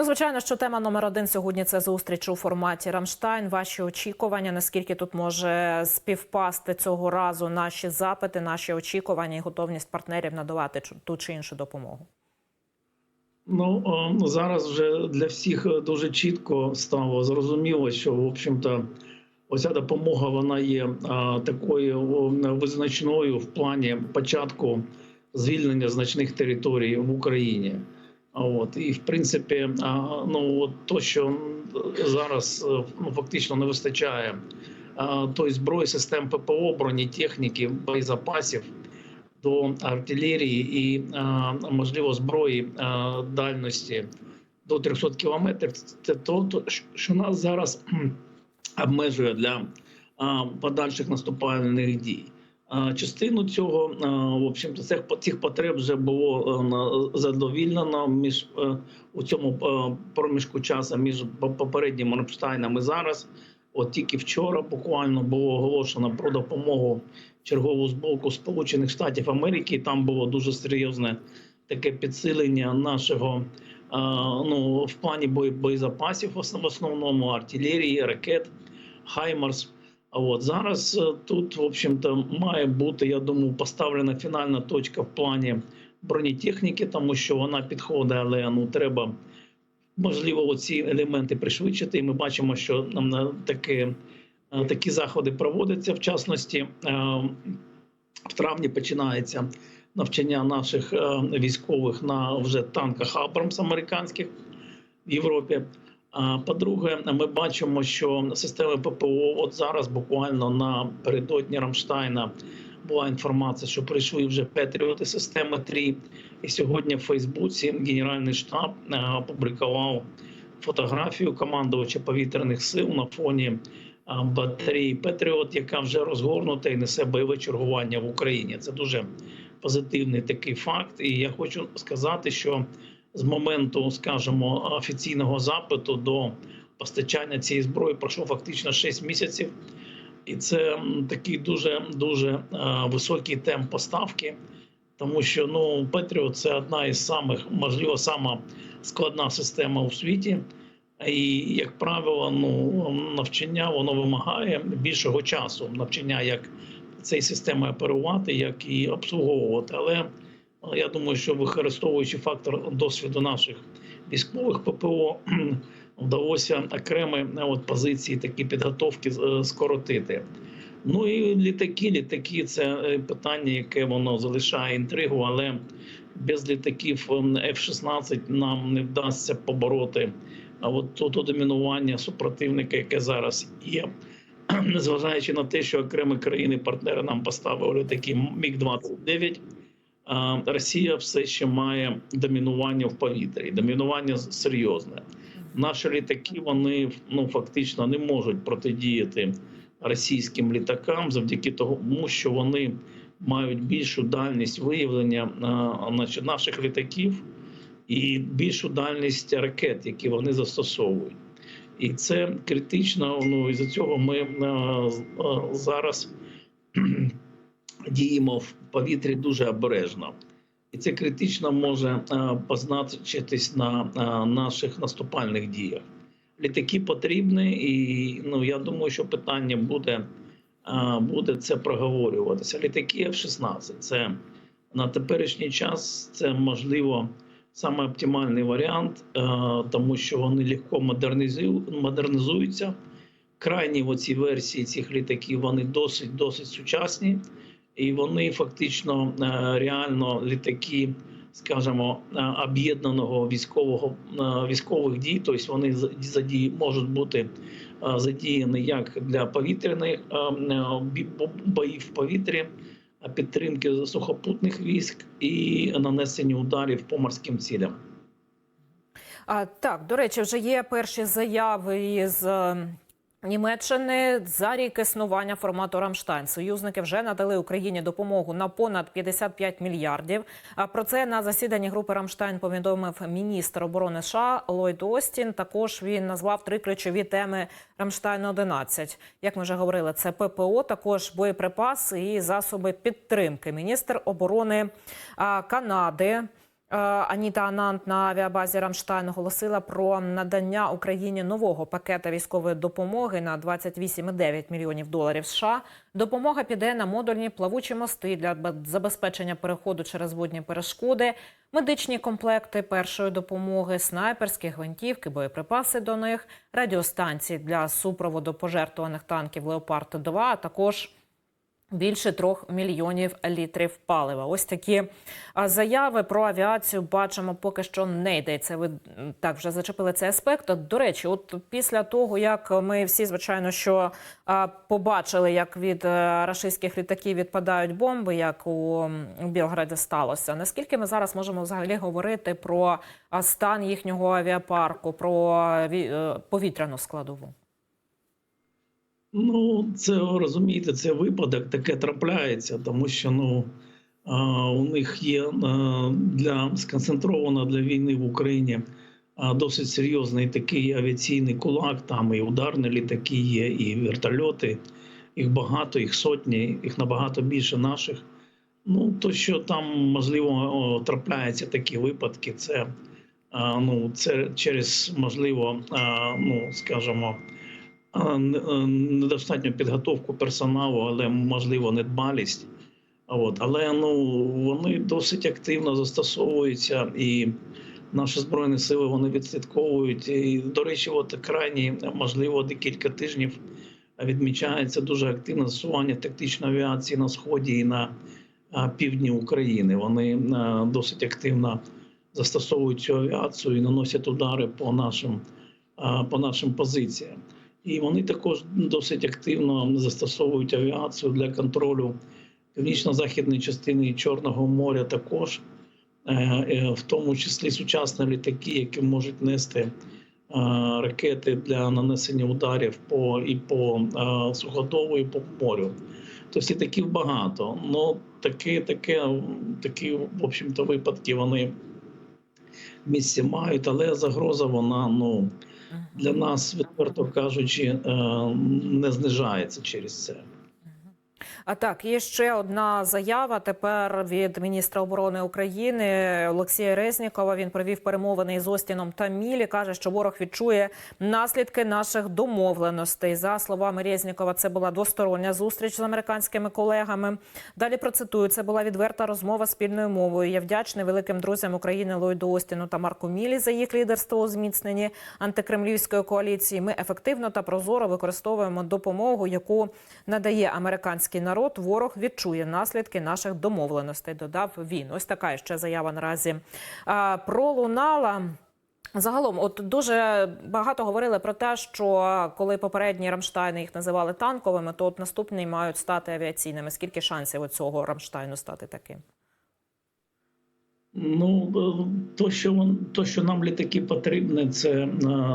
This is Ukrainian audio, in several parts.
Ну, звичайно, що тема номер один сьогодні це зустріч у форматі Рамштайн. Ваші очікування, наскільки тут може співпасти цього разу наші запити, наші очікування і готовність партнерів надавати ту чи іншу допомогу? Ну зараз вже для всіх дуже чітко стало зрозуміло, що в общем-то оця допомога вона є такою визначною в плані початку звільнення значних територій в Україні. От і в принципі, ну от то, що зараз е, ну, фактично не вистачає а, тої зброї, систем ППО, бронетехніки, боєзапасів до артилерії і можливо зброї дальності до 300 кілометрів. Це то, що нас зараз обмежує для подальших наступальних дій. Частину цього в общем-то, цих, цих потреб вже було на- задовільнено між е, у цьому е, проміжку часу між по- попереднім Рамштайном і зараз. От тільки вчора буквально було оголошено про допомогу чергову з боку Сполучених Штатів Америки. Там було дуже серйозне таке підсилення нашого ну в плані боєзапасів, в основному артилерії, ракет, Хаймарс. А от зараз е, тут, в общем-то, має бути, я думаю, поставлена фінальна точка в плані бронетехніки, тому що вона підходить, але ну треба можливо ці елементи пришвидшити. І ми бачимо, що нам на таке Е, Такі заходи проводяться. В частності е, в травні починається навчання наших е, військових на вже танках Абрамс американських в Європі. По-друге, ми бачимо, що системи ППО от зараз буквально напередодні Рамштайна була інформація, що прийшли вже Петріоти системи 3. І сьогодні в Фейсбуці Генеральний штаб е, опублікував фотографію командувача повітряних сил на фоні а, батареї Петріот, яка вже розгорнута і несе бойове чергування в Україні. Це дуже позитивний такий факт. І я хочу сказати, що з моменту, скажімо, офіційного запиту до постачання цієї зброї пройшло фактично 6 місяців, і це такий дуже дуже е, високий темп поставки. Тому що ну Петріот це одна із самих, можливо, сама складна система у світі. І, як правило, ну навчання воно вимагає більшого часу. Навчання, як цією системою оперувати, як і обслуговувати. Але я думаю, що використовуючи фактор досвіду наших військових ППО, вдалося окремі е, от позиції такі підготовки е, скоротити. Ну і літаки, літаки це е, питання, яке воно залишає інтригу, але без літаків ем, F-16 нам не вдасться побороти а от то, домінування супротивника, яке зараз є, незважаючи на те, що окремі країни-партнери нам поставили такі міг 29 а Росія все ще має домінування в повітрі, домінування серйозне. Наші літаки вони ну фактично не можуть протидіяти російським літакам завдяки тому, що вони мають більшу дальність виявлення наших літаків і більшу дальність ракет, які вони застосовують. І це критично. Ну і за цього ми зараз діємо в повітрі дуже обережно. І це критично може е, позначитись на е, наших наступальних діях. Літаки потрібні, і ну я думаю, що питання буде, е, буде це проговорюватися. Літаки F-16 це на теперішній час це можливо саме оптимальний варіант, тому що вони легко модернізу- модернізуються. Крайні оці версії цих літаків вони досить досить сучасні, і вони фактично е, реально літаки, скажімо, е, об'єднаного військового е, військових дій. Тобто вони за- задії можуть бути задіяні як для повітряних боїв в повітрі, підтримки сухопутних військ і нанесення ударів по морським цілям. А, так, до речі, вже є перші заяви з Німеччини за рік існування формату Рамштайн. Союзники вже надали Україні допомогу на понад 55 мільярдів. А про це на засіданні групи Рамштайн повідомив міністр оборони США Ллойд Остін. Також він назвав три ключові теми Рамштайн 11 Як ми вже говорили, це ППО, також боєприпаси і засоби підтримки. Міністр оборони Канади. Е, Аніта Анант на авіабазі Рамштайн оголосила про надання Україні нового пакета військової допомоги на 28,9 мільйонів доларів США. Допомога піде на модульні плавучі мости для забезпечення переходу через водні перешкоди, медичні комплекти першої допомоги, снайперські гвинтівки, боєприпаси до них, радіостанції для супроводу пожертвуваних танків Леопард 2 а також більше трьох мільйонів літрів палива. Ось такі заяви про авіацію бачимо, поки що не йдеться. Ви так вже зачепили цей аспект. До речі, от після того, як ми всі, звичайно, що побачили, як від е, рашистських літаків відпадають бомби, як у Білграді сталося. Наскільки ми зараз можемо взагалі говорити про стан їхнього авіапарку, про ві- е, повітряну складову? Ну, це розумієте, це випадок таке трапляється, тому що ну у них є для сконцентровано для війни в Україні досить серйозний такий авіаційний кулак. Там і ударні літаки є, і вертольоти. Їх багато, їх сотні, їх набагато більше наших. Ну, то, що там можливо трапляються такі випадки, це, ну, це через можливо, ну скажімо. Недостатню підготовку персоналу, але можливо недбалість. От. Але ну, вони досить активно застосовуються, і наші збройні сили вони відслідковують. І, до речі, от крайні, можливо, декілька тижнів відмічається дуже активне застосування тактичної авіації на сході і на півдні України. Вони досить активно застосовують цю авіацію і наносять удари по нашим, по нашим позиціям. І вони також досить активно застосовують авіацію для контролю північно-західної частини Чорного моря. Також Е, е, в тому числі сучасні літаки, які можуть нести е, ракети для нанесення ударів по і по суходолу, і по морю. Тобто літаків багато. Ну такі, таке, такі, в общем-то, випадки вони місці мають, але загроза вона ну для нас, відверто кажучи, е, не знижається через це. А так, є ще одна заява тепер від міністра оборони України Олексія Резнікова. Він провів перемовини із Остіном та Мілі. каже, що ворог відчує наслідки наших домовленостей. За словами Резнікова, це була двостороння зустріч з американськими колегами. Далі процитую, це була відверта розмова спільною мовою. Я вдячний великим друзям України Ллойду Остіну та Марку Мілі за їх лідерство у зміцненні антикремлівської коаліції. Ми ефективно та прозоро використовуємо допомогу, яку надає американський народ. Ворог відчує наслідки наших домовленостей. Додав він. Ось така ще заява наразі пролунала. Загалом, от дуже багато говорили про те, що коли попередні Рамштайни їх називали танковими, то от наступні мають стати авіаційними. Скільки шансів у цього Рамштайну стати таким? Ну е, то, що то, що нам літаки потрібні, це е,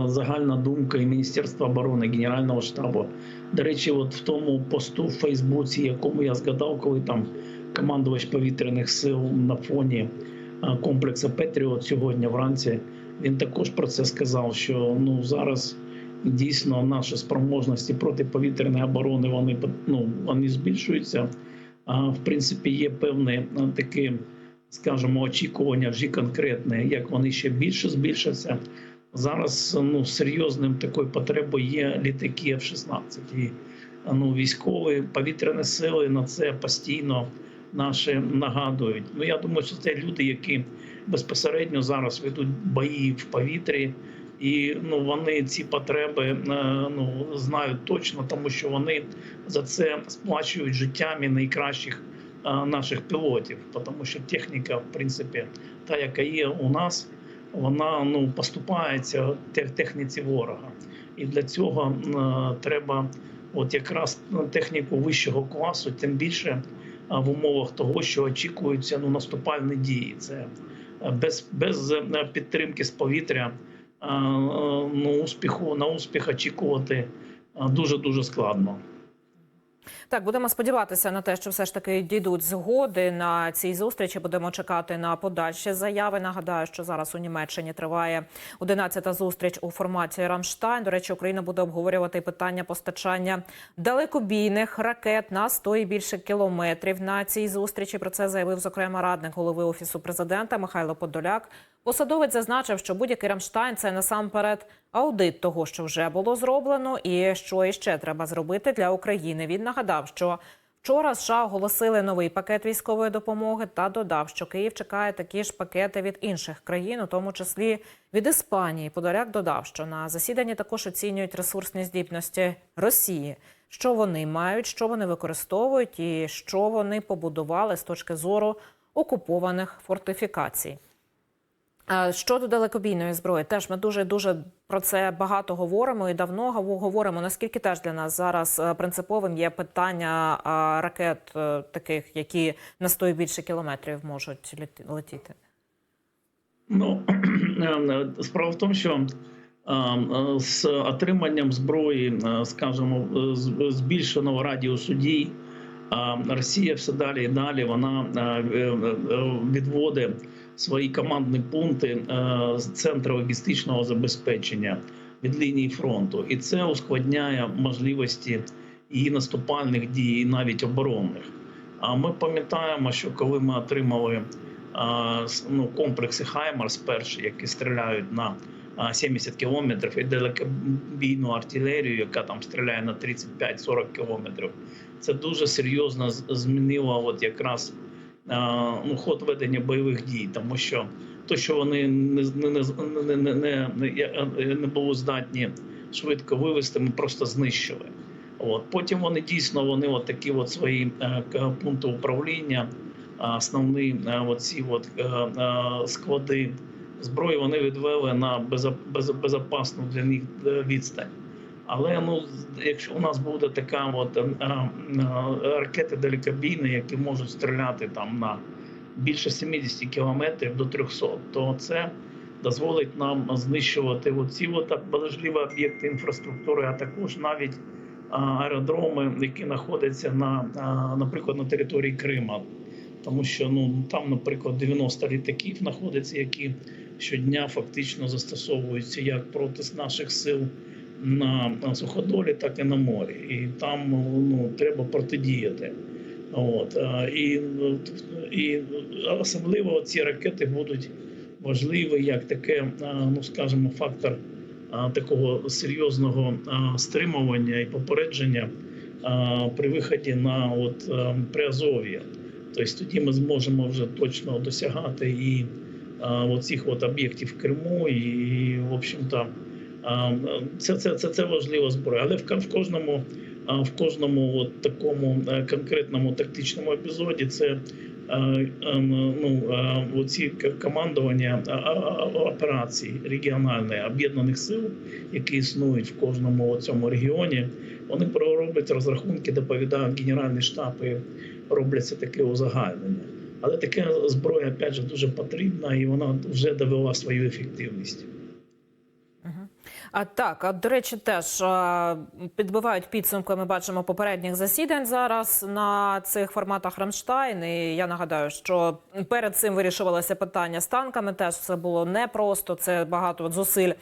загальна думка і Міністерства оборони Генерального штабу. До речі, от в тому посту в Фейсбуці, якому я згадав, коли там командувач повітряних сил на фоні е, комплексу Петріот сьогодні вранці, він також про це сказав. Що ну зараз дійсно наші спроможності протиповітряної оборони вони ну, вони збільшуються. А в принципі є певні е, такі скажімо, очікування вже конкретне, як вони ще більше збільшаться. Зараз ну серйозним такою потребою є літаки F-16. І ну, військові повітряні сили на це постійно наші нагадують. Ну я думаю, що це люди, які безпосередньо зараз ведуть бої в повітрі, і ну вони ці потреби е, ну знають точно, тому що вони за це сплачують життями найкращих наших пілотів, тому що техніка, в принципі, та, яка є у нас, вона ну поступається тех- техніці ворога, і для цього треба, от якраз техніку вищого класу, тим більше в умовах того, що очікуються ну наступальні дії. Це е, без, без е, підтримки з повітря е, ну, успіху на успіх очікувати дуже дуже складно. Так, будемо сподіватися на те, що все ж таки дійдуть згоди на цій зустрічі. Будемо чекати на подальші заяви. Нагадаю, що зараз у Німеччині триває 11-та зустріч у форматі Рамштайн. До речі, Україна буде обговорювати питання постачання далекобійних ракет на 100 і більше кілометрів на цій зустрічі. Про це заявив зокрема радник голови офісу президента Михайло Подоляк. Посадовець зазначив, що будь-який Рамштайн це насамперед аудит того, що вже було зроблено, і що іще треба зробити для України. Він нагадав, що вчора США оголосили новий пакет військової допомоги та додав, що Київ чекає такі ж пакети від інших країн, у тому числі від Іспанії. Подоляк додав, що на засіданні також оцінюють ресурсні здібності Росії, що вони мають, що вони використовують, і що вони побудували з точки зору окупованих фортифікацій. А Щодо далекобійної зброї, теж ми дуже дуже про це багато говоримо і давно говоримо. Наскільки теж для нас зараз е, принциповим є питання ракет е, таких, які на 100 і більше кілометрів можуть летіти? Ну справа в тому, що е, е, з отриманням зброї, е, скажімо, е, збільшеного радіусу дій, е, Росія все далі і далі вона е, е, е, відводить свої командні пункти з центру логістичного забезпечення від лінії фронту, і це ускладняє можливості її наступальних дій, і навіть оборонних. А ми пам'ятаємо, що коли ми отримали ну, комплекси Хаймарс перші, які стріляють на а, 70 кілометрів, і далекобійну артилерію, яка там стріляє на 35-40 кілометрів. Це дуже серйозно змінило от якраз а, ну, ход ведення бойових дій, тому що то, що вони не, не, не, не, не, не були здатні швидко вивести, ми просто знищили. От потім вони дійсно вони от такі от свої е, пункти управління, основні е, оці от е, е, склади зброї вони відвели на безопасну для них е, відстань. Але ну, якщо у нас буде така от е, е, е, ракети далекобійні, які можуть стріляти там на більше 70 кілометрів до 300, то це дозволить нам знищувати оці от об'єкти інфраструктури, а також навіть а, аеродроми, які знаходяться на, наприклад, на території Крима. Тому що ну там, наприклад, 90 літаків знаходиться, які щодня фактично застосовуються як проти наших сил на, суходолі, так і на морі. І там ну, треба протидіяти. От і, і особливо ці ракети будуть важливі як таке, ну скажімо, фактор такого серйозного стримування і попередження при виході на от Приазов'я. Тобто тоді ми зможемо вже точно досягати і оцих от об'єктів Криму, і, в общем-то, це, це, це, це важлива зброя. Але в, в кожному, в кожному от такому е, конкретному тактичному епізоді це е, е, ну, оці командування операцій регіональних об'єднаних сил, які існують в кожному цьому регіоні, вони роблять розрахунки, доповідають Генеральний штаб і робляться таке узагальнення. Але така зброя, опять же, дуже потрібна, і вона вже довела свою ефективність. А так, а до речі, теж підбивають підсумки. Ми бачимо попередніх засідань зараз на цих форматах Рамштайн. І я нагадаю, що перед цим вирішувалося питання з танками. Теж це було непросто. Це багато зусиль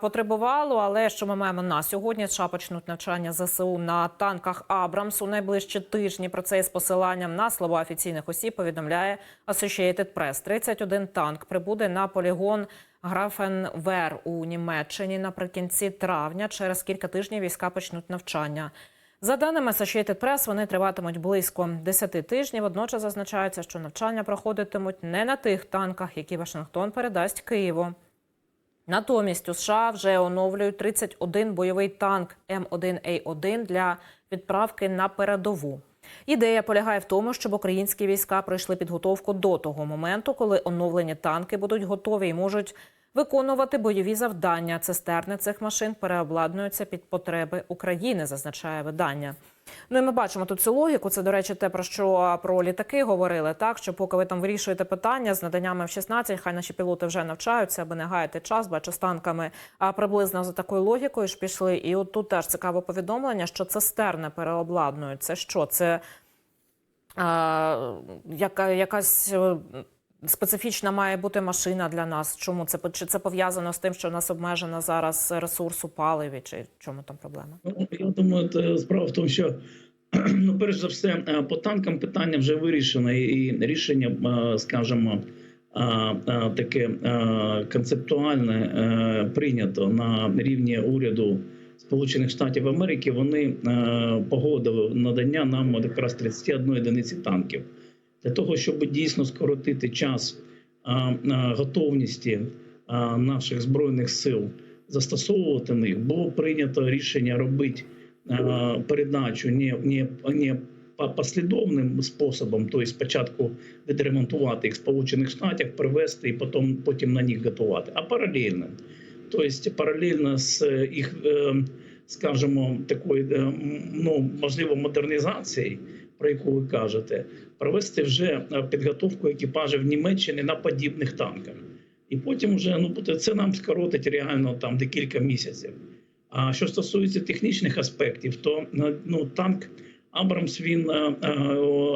потребувало. Але що ми маємо на сьогодні? США почнуть навчання ЗСУ на танках Абрамс у найближчі тижні. Про це із посиланням на слова офіційних осіб повідомляє Associated Press. 31 танк прибуде на полігон. Графенвер у Німеччині наприкінці травня. Через кілька тижнів війська почнуть навчання. За даними Associated Press, вони триватимуть близько 10 тижнів. Водночас зазначається, що навчання проходитимуть не на тих танках, які Вашингтон передасть Києву. Натомість у США вже оновлюють 31 бойовий танк М1А1 для відправки на передову. Ідея полягає в тому, щоб українські війська пройшли підготовку до того моменту, коли оновлені танки будуть готові і можуть виконувати бойові завдання. Цистерни цих машин переобладнуються під потреби України, зазначає видання. Ну і ми бачимо тут цю логіку. Це, до речі, те, про що про літаки говорили, так що поки ви там вирішуєте питання з наданнями F-16, хай наші пілоти вже навчаються, аби не гаяти час, бачу з танками а приблизно за такою логікою ж пішли. І от тут теж цікаве повідомлення, що цистерни переобладнують. Це що? Це а, яка, якась. Специфічна має бути машина для нас. Чому це чи це пов'язано з тим, що у нас обмежено зараз ресурс у паливі, чи чому там проблема? Ну, я думаю, це справа в тому, що ну, перш за все, е, по танкам питання вже вирішено, і рішення, е, скажімо, е, таке концептуальне прийнято на рівні уряду Сполучених Штатів Америки. Вони погодили надання нам якраз 31 одиниці танків для того, щоб дійсно скоротити час готовності наших збройних сил застосовувати них, було прийнято рішення робити передачу не, не, не послідовним способом, тобто спочатку відремонтувати їх в Сполучених Штатах, привезти і потім, потім на них готувати, а паралельно. Тобто паралельно з е, їх, е, скажімо, такою, е, ну, можливо, модернізацією, про яку ви кажете, провести вже е, підготовку екіпажів Німеччини на подібних танках. І потім вже ну це нам скоротить реально там декілька місяців. А що стосується технічних аспектів, то ну танк Абрамс він е, е,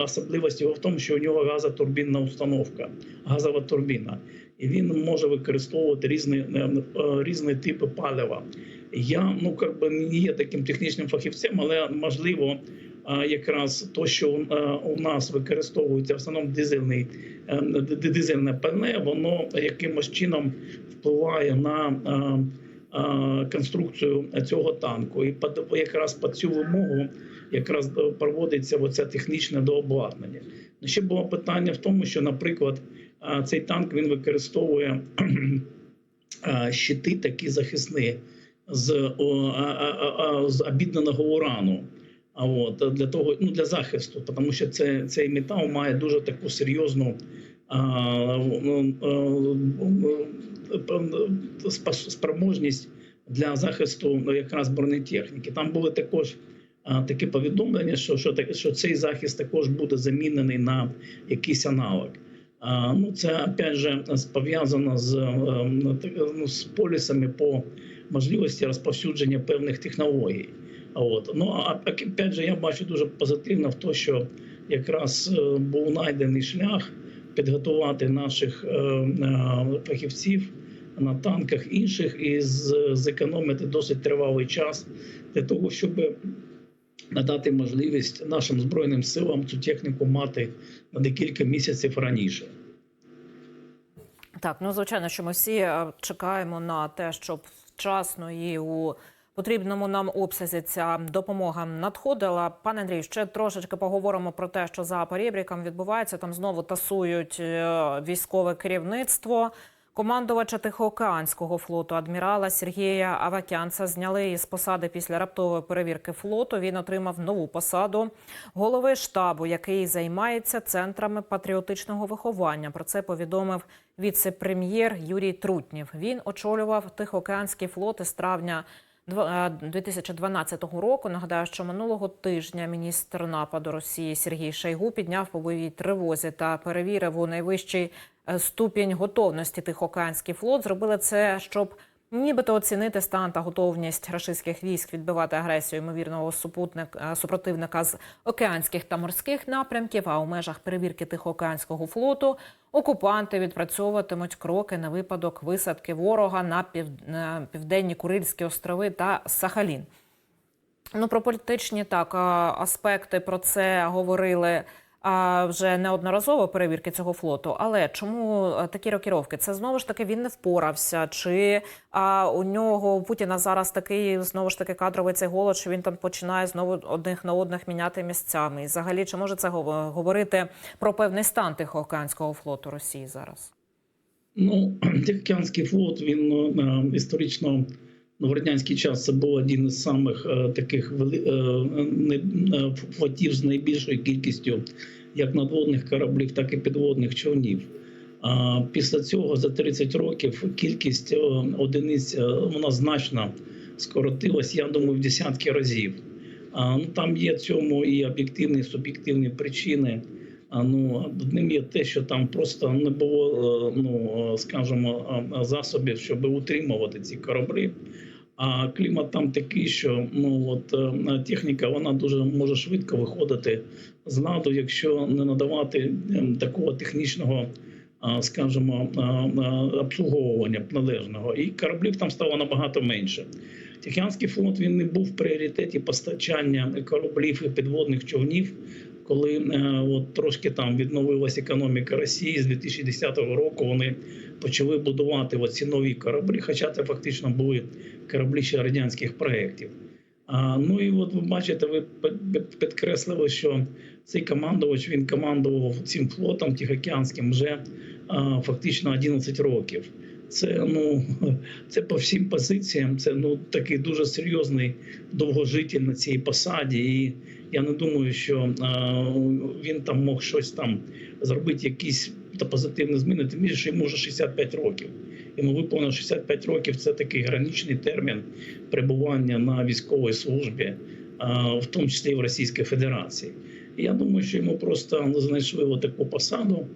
особливість його в тому, що у нього газотурбінна установка, газова турбіна, і він може використовувати різні, е, е, різні типи палива. Я ну би не є таким технічним фахівцем, але можливо. Якраз то, що у нас використовується в основному дизельний е, дизельне пальне, воно якимось чином впливає на конструкцію цього танку. І якраз під цю вимогу якраз е, проводиться оце технічне дообладнання. Ще було питання в тому, що, наприклад, цей танк він використовує щити такі захисні з обідненого урану. А от для того, ну для захисту, тому що це, цей метал має дуже таку серйозну а, спроможність для захисту ну, якраз бронетехніки. Там були також такі повідомлення, що, що, що цей захист також буде замінений на якийсь аналог. А, ну, це опять же пов'язано з, е, ну, з полісами по можливості розповсюдження певних технологій. От. Ну, а опять же, я бачу дуже позитивно в те, що якраз е, був знайдений шлях підготувати наших е, е, фахівців на танках інших і зекономити досить тривалий час для того, щоб надати можливість нашим збройним силам цю техніку мати на декілька місяців раніше. Так, ну звичайно, що ми всі чекаємо на те, щоб вчасно і у потрібному нам обсязі ця допомога надходила. Пане Андрій, ще трошечки поговоримо про те, що за перебріком відбувається. Там знову тасують е, військове керівництво. Командувача Тихоокеанського флоту адмірала Сергія Авакянца зняли із посади після раптової перевірки флоту. Він отримав нову посаду голови штабу, який займається центрами патріотичного виховання. Про це повідомив віце-прем'єр Юрій Трутнів. Він очолював Тихоокеанський флот із травня 2012 року. Нагадаю, що минулого тижня міністр нападу Росії Сергій Шайгу підняв по тривозі та перевірив у найвищий е, ступінь готовності Тихоокеанський флот. Зробили це, щоб нібито оцінити стан та готовність рашистських військ відбивати агресію ймовірного супутник- е, супротивника з океанських та морських напрямків. А у межах перевірки Тихоокеанського флоту окупанти відпрацьовуватимуть кроки на випадок висадки ворога на пів- південні Курильські острови та Сахалін. Ну, про політичні так аспекти про це говорили вже неодноразово перевірки цього флоту. Але чому такі рокіровки? Це знову ж таки він не впорався. Чи а, у нього у Путіна зараз такий знову ж таки кадровий цей голод, що він там починає знову одних на одних міняти місцями? І взагалі, чи може це гов- говорити про певний стан Тихоокеанського флоту Росії зараз? Ну, Тихоокеанський флот він е, історично в радянський час це був один із самих е, таких е, е, флотів з найбільшою кількістю як надводних кораблів, так і підводних човнів. Після цього за 30 років кількість одиниць вона значно скоротилась, я думаю, в десятки разів. Ну, там є цьому і об'єктивні, і суб'єктивні причини. Ну, одним є те, що там просто не було, ну, скажімо, засобів, щоб утримувати ці кораблі. А клімат там такий, що ну от е, техніка вона дуже може швидко виходити з ладу, якщо не надавати ем, такого технічного, скажімо, обслуговування належного. І кораблів там стало набагато менше. Тихоокеанський флот він не був в пріоритеті постачання кораблів і підводних човнів. Коли е, от трошки там відновилася економіка Росії з 2010 року, вони почали будувати оці нові кораблі, хоча це фактично були кораблі ще радянських проєктів. А, ну і от ви бачите, ви під- під- підкреслили, що цей командувач він командував цим флотом Тихоокеанським вже а, фактично 11 років. Це ну це по всім позиціям. Це ну такий дуже серйозний довгожитель на цій посаді. І я не думаю, що а, він там мог щось там зробити, якісь та позитивні зміни. Тим більше йому вже 65 років. Йому виповнено 65 років. Це такий граничний термін перебування на військовій службі, в тому числі і в Російській Федерації. Я думаю, що йому просто знайшли таку посаду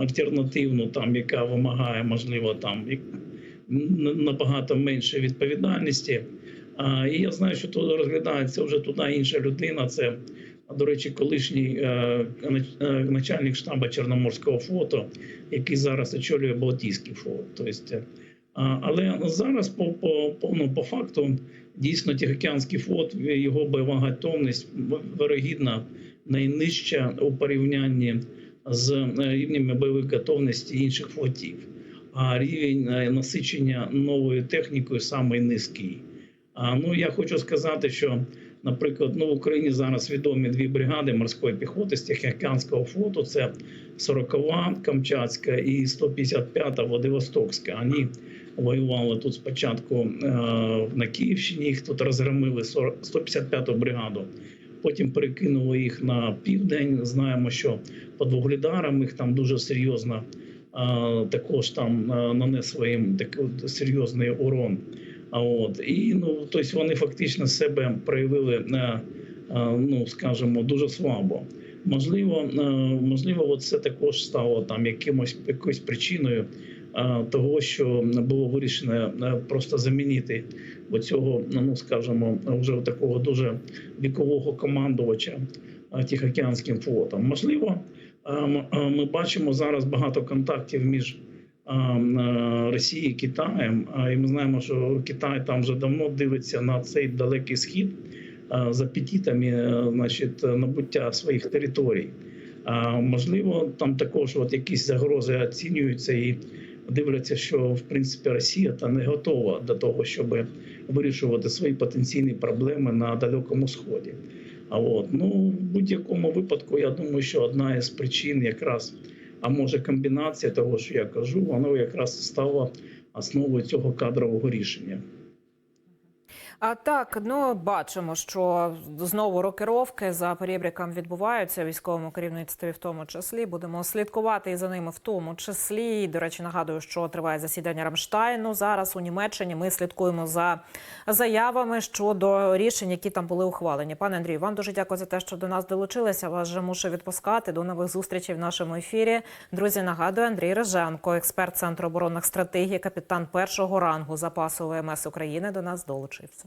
альтернативну, там яка вимагає, можливо, там набагато менше відповідальності. І я знаю, що тут розглядається вже туди інша людина. Це, до речі, колишній е, е, начальник штабу Чорноморського флоту, який зараз очолює Балтійський флот. Тобто, але зараз по, по, по, ну, по факту дійсно Тихоокеанський флот, його бойова готовність вирогідна найнижча у порівнянні з е, рівнями бойової готовності інших флотів. А рівень е, насичення новою технікою самий низький. А ну я хочу сказати, що, наприклад, ну в Україні зараз відомі дві бригади морської піхоти з Тихоокеанського флоту: це 40-ва Камчатська і 155-та Владивостокська. Вони воювали тут спочатку е, на Київщині. Їх тут розгромили 40 155-ту бригаду. Потім перекинули їх на південь. Знаємо, що під Вугледаром їх там дуже серйозно а, також там а, нанесли їм такий серйозний урон. А от і ну тобто вони фактично себе проявили на ну скажімо, дуже слабо. Можливо, е, можливо, це також стало там якимось якоюсь причиною е, того, що було вирішено е, просто замінити оцього, ну скажімо, вже такого дуже вікового командувача е, Тихоокеанським флотом. Можливо, е, е, ми бачимо зараз багато контактів між е, Росією і Китаєм. І ми знаємо, що Китай там вже давно дивиться на цей далекий схід з апетитами, е, значить, набуття своїх територій. Можливо, там також от якісь загрози оцінюються і дивляться, що в принципі Росія та не готова до того, щоб вирішувати свої потенційні проблеми на далекому сході. А от ну в будь-якому випадку, я думаю, що одна із причин якраз, а може комбінація того, що я кажу, воно якраз стала основою цього кадрового рішення. А так, ну бачимо, що знову рокировки за перебріком відбуваються військовому керівництві, в тому числі будемо слідкувати і за ними, в тому числі. І, До речі, нагадую, що триває засідання Рамштайну. Зараз у Німеччині ми слідкуємо за заявами щодо рішень, які там були ухвалені. Пане Андрію, вам дуже дякую за те, що до нас долучилися. Вас вже мушу відпускати. До нових зустрічей в нашому ефірі. Друзі, нагадую, Андрій Реженко, експерт Центру оборонних стратегій, капітан першого рангу запасу ВМС України, до нас долучився.